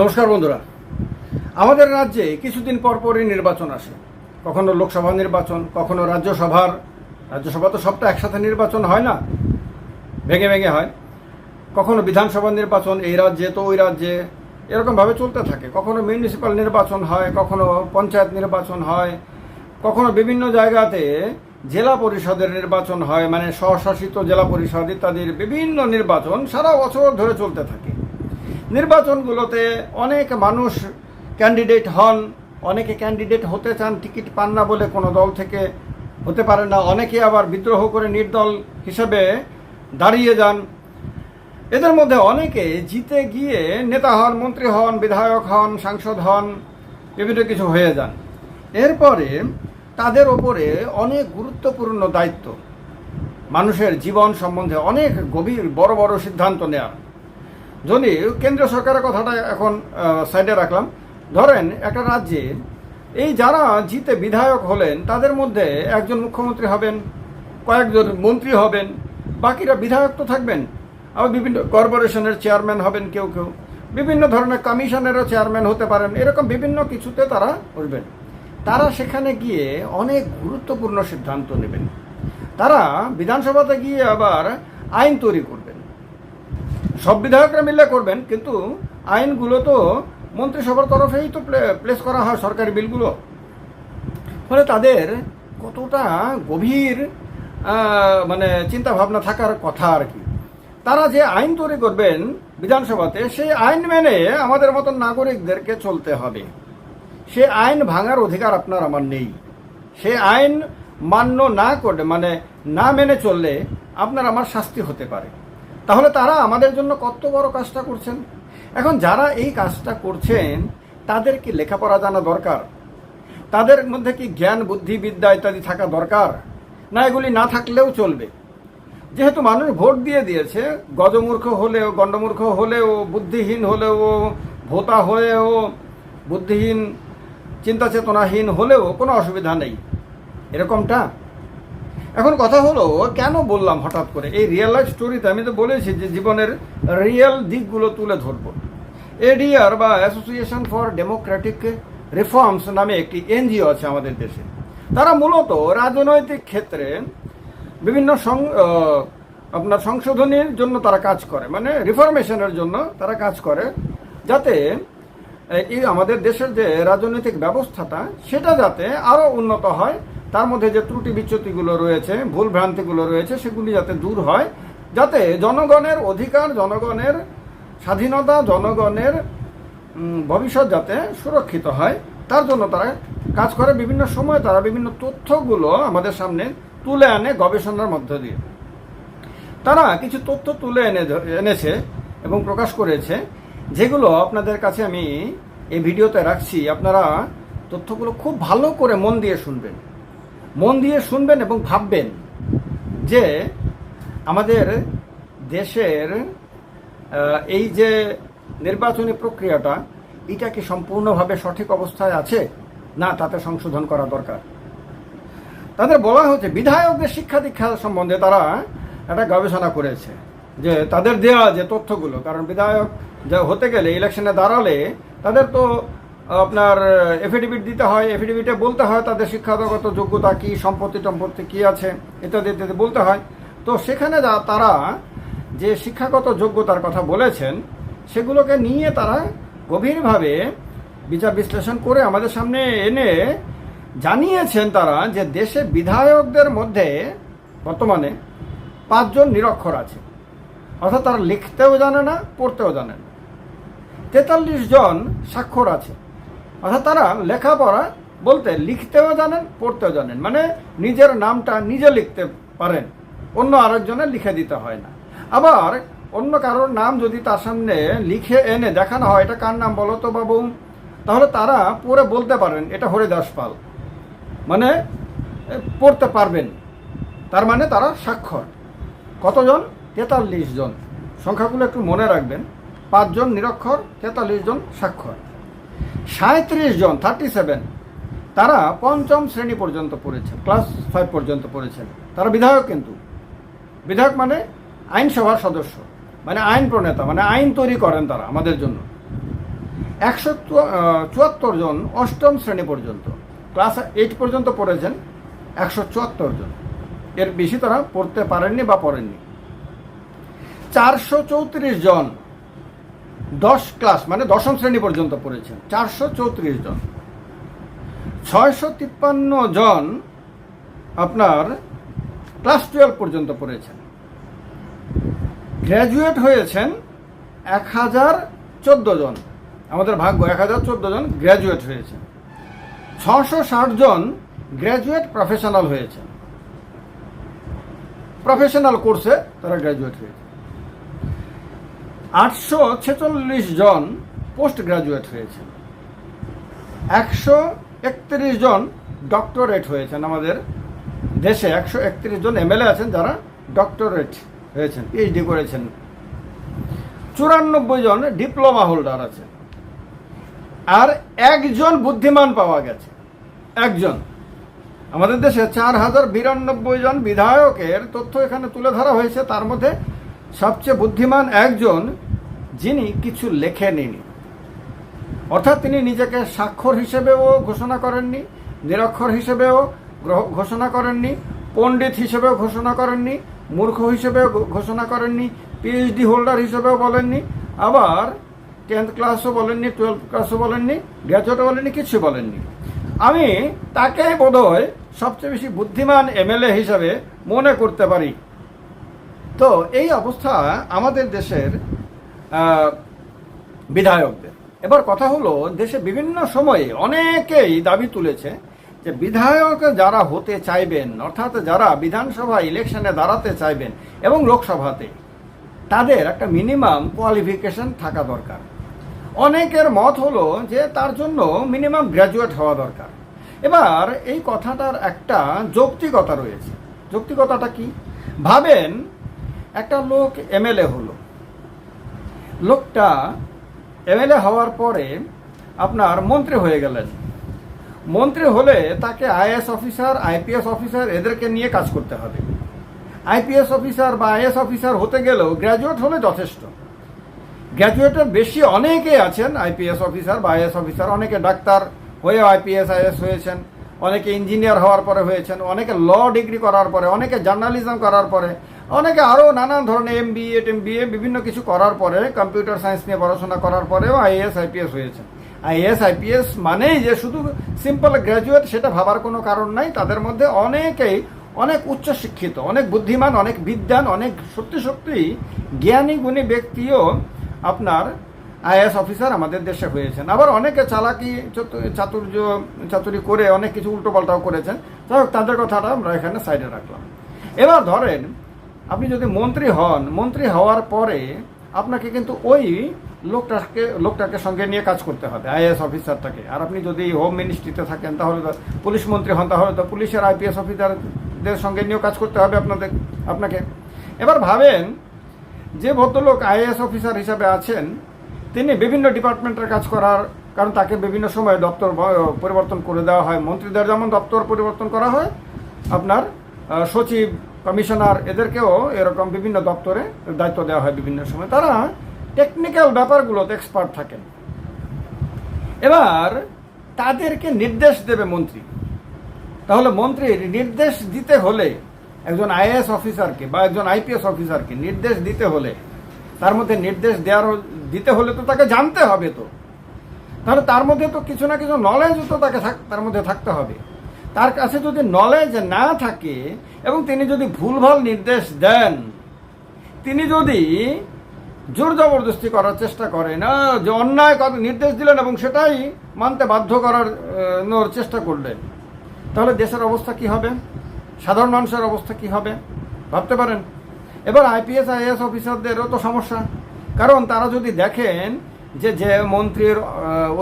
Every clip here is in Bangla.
নমস্কার বন্ধুরা। আমাদের রাজ্যে কিছুদিন পর পরই নির্বাচন আসে। কখনো লোকসভা নির্বাচন, কখনো রাজ্যসভার। রাজ্যসভা তো সবটা একসাথে নির্বাচন হয় না, ভেঙে ভেঙে হয়। কখনো বিধানসভা নির্বাচন, এই রাজ্যে তো ওই রাজ্যে। এরকমভাবে চলতে থাকে। কখনো মিউনিসিপ্যাল নির্বাচন হয়, কখনো পঞ্চায়েত নির্বাচন হয়। কখনো বিভিন্ন জায়গাতে জেলা পরিষদের নির্বাচন হয় মানে স্বশাসিত জেলা পরিষদ ইত্যাদির বিভিন্ন নির্বাচন সারা বছর ধরে চলতে থাকে। নির্বাচনগুলোতে অনেক মানুষ ক্যান্ডিডেট হন, অনেকে ক্যান্ডিডেট হতে চান, টিকিট পান না বলে কোনো দল থেকে হতে পারে না। অনেকে আবার বিদ্রোহ করে নির্দল হিসেবে দাঁড়িয়ে যান। এদের মধ্যে অনেকে জিতে গিয়ে নেতা হন, মন্ত্রী হন, বিধায়ক হন, সাংসদ হন, বিভিন্ন কিছু হয়ে যান। এরপরে তাদের ওপরে অনেক গুরুত্বপূর্ণ দায়িত্ব। মানুষের জীবন সম্বন্ধে অনেক গভীর, বড় বড় সিদ্ধান্ত নেওয়া। যদি কেন্দ্রীয় সরকারের কথাটা এখন সাইডে রাখলাম। ধরেন, একটা রাজ্যে এই যারা জিতে বিধায়ক হলেন, তাদের মধ্যে একজন মুখ্যমন্ত্রী হবেন, কয়েকজন মন্ত্রী হবেন, বাকিরা বিধায়ক তো থাকবেন। আবার বিভিন্ন কর্পোরেশনের চেয়ারম্যান হবেন কেউ কেউ। বিভিন্ন ধরনের কমিশনেরও চেয়ারম্যান হতে পারেন। এরকম বিভিন্ন কিছুতে তারা উঠবেন তারা সেখানে গিয়ে অনেক গুরুত্বপূর্ণ সিদ্ধান্ত নেবেন। তারা বিধানসভাতে গিয়ে আবার আইন তৈরি করবেন। সব বিধায়করা মিলে করবেন, কিন্তু আইনগুলো তো মন্ত্রিসভার তরফেই তো প্লেস করা হয় সরকারি বিলগুলো। ফলে তাদের কতটা গভীর মানে চিন্তা ভাবনা থাকার কথা আর কি। তারা যে আইন তৈরি করবেন বিধানসভাতে, সেই আইন মেনে আমাদের মতন নাগরিকদেরকে চলতে হবে। সে আইন ভাঙার অধিকার আপনার আমার নেই। সে আইন মান্য না করলে মানে না মেনে চললে আপনার আমার শাস্তি হতে পারে। তাহলে তারা আমাদের জন্য কত বড় কাজটা করছেন? এখন যারা এই কাজটা করছেন, তাদের কি লেখাপড়া জানা দরকার? তাদের মধ্যে কি জ্ঞান, বুদ্ধি, বিদ্যা ইত্যাদি থাকা দরকার? না, এগুলি না থাকলেও চলবে। যেহেতু মানুষ ভোট দিয়ে দিয়েছে, গজমূর্খ হলেও, গণ্ডমূর্খ হলেও, বুদ্ধিহীন হলেও, ভোতা হয়েও, বুদ্ধিহীন চিন্তা চেতনাহীন হলেও কোনো অসুবিধা নেই। এরকমটা এখন কথা হলো, কেন বললাম হঠাৎ করে? এই রিয়েল লাইফ স্টোরিতে আমি তো বলেছি যে জীবনের রিয়েল দিকগুলো তুলে ধরবো। এডিআর বা অ্যাসোসিয়েশন ফর ডেমোক্রেটিক রিফর্মস নামে একটি এনজিও আছে আমাদের দেশে। তারা মূলত রাজনৈতিক ক্ষেত্রে বিভিন্ন আপনার সংশোধনীর জন্য তারা কাজ করে মানে রিফরমেশনের জন্য তারা কাজ করে, যাতে এই আমাদের দেশের যে রাজনৈতিক ব্যবস্থাটা, সেটা যাতে আরও উন্নত হয় তার মধ্যে যে ত্রুটি বিচ্যুতিগুলো রয়েছে, ভুল ভ্রান্তিগুলো রয়েছে, সেগুলি যাতে দূর হয়, যাতে জনগণের অধিকার, জনগণের স্বাধীনতা, জনগণের ভবিষ্যৎ যাতে সুরক্ষিত হয়, তার জন্য তারা কাজ করে। বিভিন্ন সময় তারা বিভিন্ন তথ্যগুলো আমাদের সামনে তুলে আনে গবেষণার মধ্য দিয়ে। তারা কিছু তথ্য তুলে এনে, এনেছে এবং প্রকাশ করেছে, যেগুলো আপনাদের কাছে আমি এই ভিডিওতে রাখছি। আপনারা তথ্যগুলো খুব ভালো করে মন দিয়ে শুনবেন। মন দিয়ে শুনবেন এবং ভাববেন যে আমাদের দেশের এই যে নির্বাচনী প্রক্রিয়াটা, এটা কি সম্পূর্ণভাবে সঠিক অবস্থায় আছে? না, তাতে সংশোধন করা দরকার। তাদের বলা হচ্ছে বিধায়কদের শিক্ষা দীক্ষা সম্বন্ধে তারা একটা গবেষণা করেছে, যে তাদের দেওয়া যে তথ্যগুলো, কারণ বিধায়ক যা হতে গেলে ইলেকশনে দাঁড়ালে তাদের তো আপনার এফিডেভিট দিতে হয় এফিডেভিটে বলতে হয় তাদের শিক্ষাগত যোগ্যতা কি, সম্পত্তি টম্পত্তি কি আছে, ইত্যাদি ইত্যাদি বলতে হয়। তো সেখানে তারা যে শিক্ষাগত যোগ্যতার কথা বলেছেন, সেগুলোকে নিয়ে তারা গভীরভাবে বিচার বিশ্লেষণ করে আমাদের সামনে এনে জানিয়েছেন তারা যে দেশে বিধায়কদের মধ্যে বর্তমানে পাঁচজন নিরক্ষর আছে। অর্থাৎ তারা লিখতেও জানে না, পড়তেও জানে না। তেতাল্লিশ জন স্বাক্ষর আছে। অর্থাৎ তারা লেখাপড়া বলতে লিখতেও জানেন, পড়তেও জানেন। মানে নিজের নামটা নিজে লিখতে পারেন। অন্য আরেকজনের লিখে দিতে হয় না। আবার অন্য কারোর নাম যদি তার সামনে লিখে এনে দেখানো হয়, এটা কার নাম বলো তো বাবু? তাহলে তারা পড়ে বলতে পারেন এটা হরিদাস পাল। মানে পড়তে পারবেন। তার মানে তারা স্বাক্ষর। কতজন? তেতাল্লিশ জন। সংখ্যাগুলো একটু মনে রাখবেন। পাঁচজন নিরক্ষর, তেতাল্লিশ জন স্বাক্ষর। সাঁত্রিশ জন থার্টি সেভেন তারা পঞ্চম শ্রেণি পর্যন্ত পড়েছেন ক্লাস ফাইভ পর্যন্ত পড়েছেন তারা বিধায়ক কিন্তু। বিধায়ক মানে আইনসভার সদস্য মানে আইন প্রণেতা মানে আইন তৈরি করেন তারা আমাদের জন্য। একশো চুয়াত্তর জন অষ্টম শ্রেণি পর্যন্ত ক্লাস এইট পর্যন্ত পড়েছেন, একশো চুয়াত্তর জন। এর বেশি তারা পড়তে পারেননি বা পড়েননি। চারশো চৌত্রিশ জন দশ ক্লাস মানে দশম শ্রেণি পর্যন্ত পড়েছেন। চারশো চৌত্রিশ জন। ছয়শো তিপ্পান্ন জন আপনার ক্লাস টুয়েলভ পর্যন্ত পড়েছেন। গ্র্যাজুয়েট হয়েছেন এক হাজার চোদ্দ জন। আমাদের ভাগ্য, এক হাজার চোদ্দ জন গ্র্যাজুয়েট হয়েছেন। ছশো ষাট জন গ্র্যাজুয়েট প্রফেশনাল হয়েছেন। প্রফেশনাল কোর্সে তারা গ্র্যাজুয়েট হয়েছে আটশো ছেচল্লিশ জন পোস্ট গ্রাজুয়েট হয়েছেন। একশো একত্রিশ জন ডক্টরেট হয়েছেন আমাদের দেশে। একশো একত্রিশ জন এমএলএ আছেন যারা ডক্টরেট হয়েছেন পিএইচডি করেছেন। চুরানব্বই জন ডিপ্লোমা হোল্ডার আছেন। আর একজন বুদ্ধিমান পাওয়া গেছে। একজন। আমাদের দেশে চার হাজার বিরানব্বই জন বিধায়কের তথ্য এখানে তুলে ধরা হয়েছে। তার মধ্যে সবচেয়ে বুদ্ধিমান একজন যিনি কিছু লেখেননি। অর্থাৎ তিনি নিজেকে স্বাক্ষর হিসেবেও ঘোষণা করেননি, নিরক্ষর হিসেবেও ঘোষণা করেননি, পণ্ডিত হিসেবেও ঘোষণা করেননি, মূর্খ হিসেবেও ঘোষণা করেননি পিএইচডি হোল্ডার হিসেবেও বলেননি, আবার টেন্থ ক্লাসও বলেননি টুয়েলভ ক্লাসও বলেননি গ্র্যাজুয়েটও বলেননি, কিছু বলেননি। আমি তাকে বোধহয় সবচেয়ে বেশি বুদ্ধিমান এমএলএ হিসাবে মনে করতে পারি। তো এই অবস্থা আমাদের দেশের বিধায়কদের। এবার কথা হলো, দেশে বিভিন্ন সময়ে অনেকেই দাবি তুলেছে যে বিধায়ক যারা হতে চাইবেন, অর্থাৎ যারা বিধানসভা ইলেকশনে দাঁড়াতে চাইবেন এবং লোকসভাতে, তাদের একটা মিনিমাম কোয়ালিফিকেশন থাকা দরকার। অনেকের মত হলো যে তার জন্য মিনিমাম গ্র্যাজুয়েট হওয়া দরকার। এবার এই কথাটার একটা যৌক্তিকতা রয়েছে। যৌক্তিকতাটা কি? ভাবেন একটা লোক এমএলএ হলো লোকটা এমএলএ হওয়ার পরে আপনার মন্ত্রী হয়ে গেলেন। মন্ত্রী হলে তাকে আইএস অফিসার, আইপিএস অফিসার এদেরকে নিয়ে কাজ করতে হবে। আইপিএস অফিসার বা আইএস অফিসার হতে গেলেও গ্র্যাজুয়েট হলে যথেষ্ট। গ্র্যাজুয়েটের বেশি অনেকে আছেন আইপিএস অফিসার বা আইএস অফিসার। অনেকে ডাক্তার হয়ে আইপিএস আইএস হয়েছেন। অনেকে ইঞ্জিনিয়ার হওয়ার পরে হয়েছেন। অনেকে ল ডিগ্রি করার পরে, অনেকে জার্নালিজম করার পরে অনেকে আরও নানান ধরনের এম বি এ টেম বিএ বিভিন্ন কিছু করার পরে কম্পিউটার সায়েন্স নিয়ে পড়াশোনা করার পরেও আইএস আইপিএস হয়েছেন আইএস আইপিএস মানেই যে শুধু সিম্পল গ্র্যাজুয়েট সেটা ভাবার কোনো কারণ নাই, তাদের মধ্যে অনেকেই অনেক উচ্চ শিক্ষিত অনেক বুদ্ধিমান, অনেক বিদ্যান, অনেক সত্যি সত্যি জ্ঞানী গুণী ব্যক্তিও আপনার আইএস অফিসার আমাদের দেশে হয়েছেন। আবার অনেকে চালাকি, চতু- চাতুর্য, চাতুরি করে অনেক কিছু উল্টোপাল্টাও করেছেন। যাই হোক, তাদের কথাটা আমরা এখানে সাইডে রাখলাম। এবার ধরেন আপনি যদি মন্ত্রী হন, মন্ত্রী হওয়ার পরে আপনাকে কিন্তু ওই লোকটাকে লোকটাকে সঙ্গে নিয়ে কাজ করতে হবে আইএস অফিসারটাকে। আর আপনি যদি হোম মিনিস্ট্রিতে থাকেন, তাহলে তো পুলিশ মন্ত্রী হন, তাহলে তো পুলিশের আইপিএস অফিসারদের সঙ্গে নিয়েও কাজ করতে হবে আপনাদের, আপনাকে। এবার ভাবেন, যে ভদ্রলোক আইএএস অফিসার হিসাবে আছেন, তিনি বিভিন্ন ডিপার্টমেন্টের কাজ করার, কারণ তাকে বিভিন্ন সময় দপ্তর পরিবর্তন করে দেওয়া হয়। মন্ত্রীদের যেমন দপ্তর পরিবর্তন করা হয়, আপনার সচিব কমিশনার এদেরকেও এরকম বিভিন্ন দপ্তরে দায়িত্ব দেওয়া হয় বিভিন্ন সময়। তারা টেকনিক্যাল ব্যাপারগুলোতে এক্সপার্ট থাকেন। এবার তাদেরকে নির্দেশ দেবে মন্ত্রী। তাহলে মন্ত্রীর নির্দেশ দিতে হলে একজন আইএএস অফিসারকে বা একজন আইপিএস অফিসারকে নির্দেশ দিতে হলে, তার মধ্যে নির্দেশ দেওয়ার দিতে হলে তো তাকে জানতে হবে তো। তাহলে তার মধ্যে তো কিছু না কিছু নলেজ তো তাকে তার মধ্যে থাকতে হবে। তার কাছে যদি নলেজ না থাকে এবং তিনি যদি ভুলভাল নির্দেশ দেন, তিনি যদি জোর জবরদস্তি করার চেষ্টা করেন যে অন্যায় নির্দেশ দিলেন এবং সেটাই মানতে বাধ্য করার চেষ্টা করলেন, তাহলে দেশের অবস্থা কি হবে? সাধারণ মানুষের অবস্থা কি হবে? ভাবতে পারেন। এবার আইপিএস আইএস অফিসারদেরও তো সমস্যা। কারণ তারা যদি দেখেন যে যে মন্ত্রীর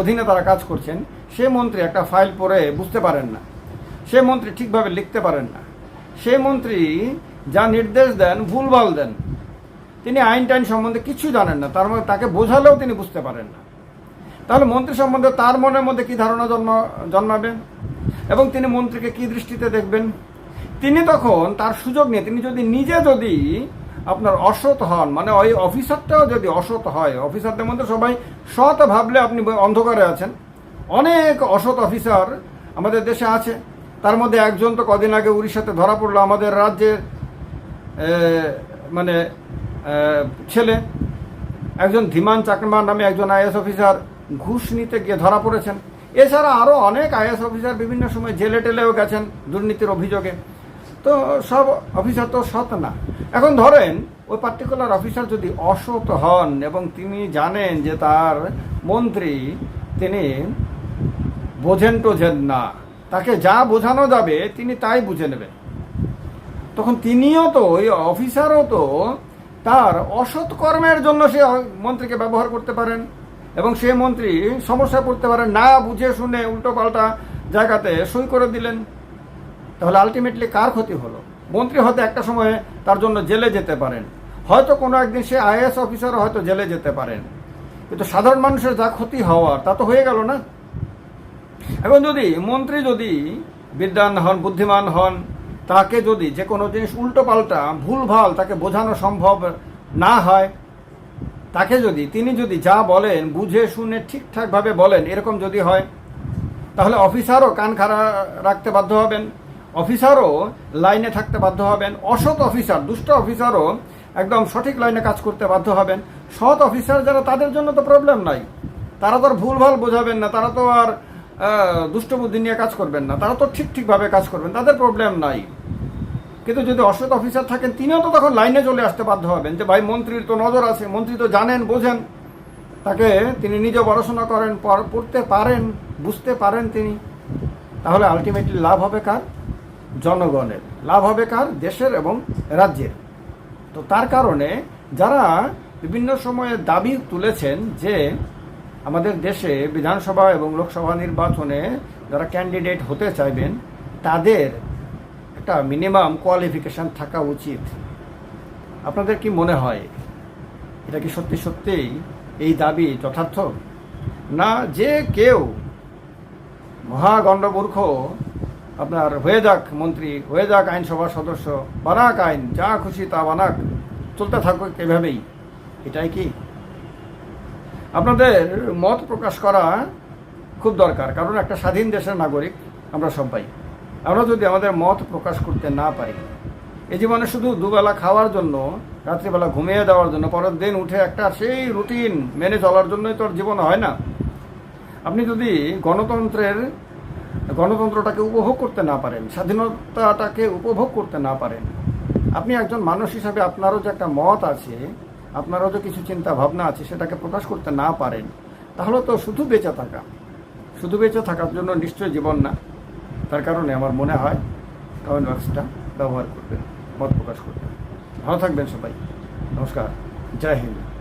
অধীনে তারা কাজ করছেন, সে মন্ত্রী একটা ফাইল পড়ে বুঝতে পারেন না। সে মন্ত্রী ঠিকভাবে লিখতে পারেন না। সে মন্ত্রী যা নির্দেশ দেন, ভুলভাল দেন, তিনি আইন টাইন সম্বন্ধে কিছু জানেন না। তার মধ্যে তাকে বোঝালেও তিনি বুঝতে পারেন না। তাহলে মন্ত্রী সম্বন্ধে তার মনের মধ্যে কি ধারণা জন্ম, জন্মাবে? এবং তিনি মন্ত্রীকে কি দৃষ্টিতে দেখবেন? তিনি তখন তার সুযোগ নিয়ে, তিনি যদি নিজে যদি আপনার অসৎ হন মানে ওই অফিসারটাও যদি অসৎ হয়, অফিসারদের মধ্যে সবাই সৎ ভাবলে আপনি অন্ধকারে আছেন। অনেক অসৎ অফিসার আমাদের দেশে আছে। তার মধ্যে একজন তো কদিন আগে উড়িষ্যাতে ধরা পড়ল, আমাদের রাজ্যের মানে ছেলে। একজন ধীমান চাকমা নামে একজন আইএস অফিসার ঘুষ নিতে গিয়ে ধরা পড়েছেন। এছাড়া আরও অনেক আইএস অফিসার বিভিন্ন সময় জেলে টেলেও গেছেন দুর্নীতির অভিযোগে। তো সব অফিসার তো সৎ না। এখন ধরেন, ওই পার্টিকুলার অফিসার যদি অসৎ হন এবং তিনি জানেন যে তার মন্ত্রী, তিনি বোঝেন টোঝেন না। তাকে যা বোঝানো যাবে, তিনি তাই বুঝে নেবেন। তখন তিনিও তো, ওই অফিসারও তো, তার অসৎ কর্মের জন্য সে মন্ত্রীকে ব্যবহার করতে পারেন এবং সে মন্ত্রী সমস্যায় পড়তে পারেন, না বুঝে শুনে উল্টো পাল্টা জায়গাতে সই করে দিলেন। তাহলে আলটিমেটলি কার ক্ষতি হলো? মন্ত্রী হয়তো একটা সময়ে তার জন্য জেলে যেতে পারেন। হয়তো কোনো একদিন সে আইএস অফিসারও হয়তো জেলে যেতে পারেন। কিন্তু সাধারণ মানুষের যা ক্ষতি হওয়ার, তা তো হয়ে গেল না? এখন যদি মন্ত্রী যদি বিদ্যান হন, বুদ্ধিমান হন, তাকে যদি যে কোনো জিনিস উল্টো পাল্টা ভুলভাল তাকে বোঝানো সম্ভব না হয়, তাকে যদি, তিনি যদি যা বলেন, বুঝে শুনে ঠিকঠাকভাবে বলেন, এরকম যদি হয়, তাহলে অফিসারও কান খাড়া রাখতে বাধ্য হবেন, অফিসারও লাইনে থাকতে বাধ্য হবেন, অসৎ অফিসার, দুষ্ট অফিসারও একদম সঠিক লাইনে কাজ করতে বাধ্য হবেন। সৎ অফিসার যারা, তাদের জন্য তো প্রবলেম নাই। তারা তো আর ভুলভাল বোঝাবেন না, তারা তো আর আহ, দুষ্ট বুদ্ধি নিয়ে কাজ করবেন না। তারা তো ঠিক ঠিকভাবে কাজ করবেন তাদের প্রবলেম নাই। কিন্তু যদি অসৎ অফিসার থাকেন তিনিও তো তখন লাইনে চলে আসতে বাধ্য হবেন যে ভাই মন্ত্রীর তো নজর আছে মন্ত্রী তো জানেন বোঝেন। তাকে তিনি নিজে পড়াশোনা করেন পড়তে পারেন বুঝতে পারেন তিনি। তাহলে আলটিমেটলি লাভ হবে কার? জনগণের। লাভ হবে কার? দেশের এবং রাজ্যের। তো তার কারণে যারা বিভিন্ন সময়ে দাবি তুলেছেন যে আমাদের দেশে বিধানসভা এবং লোকসভা নির্বাচনে যারা ক্যান্ডিডেট হতে চাইবেন, তাদের একটা মিনিমাম কোয়ালিফিকেশান থাকা উচিত। আপনাদের কি মনে হয়? এটা কি সত্যি সত্যিই এই দাবি যথার্থ? না, যে কেউ মহাগণ্ডমূর্খ, আপনার হয়ে যাক মন্ত্রী, হয়ে যাক আইনসভার সদস্য, বানাক আইন, যা খুশি তা বানাক, চলতে থাকুক এভাবেই। এটাই কি? আপনাদের মত প্রকাশ করা খুব দরকার, কারণ একটা স্বাধীন দেশের নাগরিক আমরা সবাই আমরা যদি আমাদের মত প্রকাশ করতে না পারি, এই জীবনে শুধু দুবেলা খাওয়ার জন্য, রাত্রিবেলা ঘুমিয়ে দেওয়ার জন্য, পরের দিন উঠে একটা সেই রুটিন মেনে চলার জন্যই তো আর জীবন হয় না। আপনি যদি গণতন্ত্রের, গণতন্ত্রটাকে উপভোগ করতে না পারেন, স্বাধীনতাটাকে উপভোগ করতে না পারেন, আপনি একজন মানুষ হিসাবে আপনারও যে একটা মত আছে আপনারও তো কিছু চিন্তা ভাবনা আছে, সেটাকে প্রকাশ করতে না পারেন, তাহলে তো শুধু বেঁচে থাকা। শুধু বেঁচে থাকার জন্য নিশ্চয় জীবন না। তার কারণে আমার মনে হয় কমেন্ট বক্সটা ব্যবহার করবেন, মত প্রকাশ করবেন। ভালো থাকবেন সবাই। নমস্কার। জয় হিন্দ।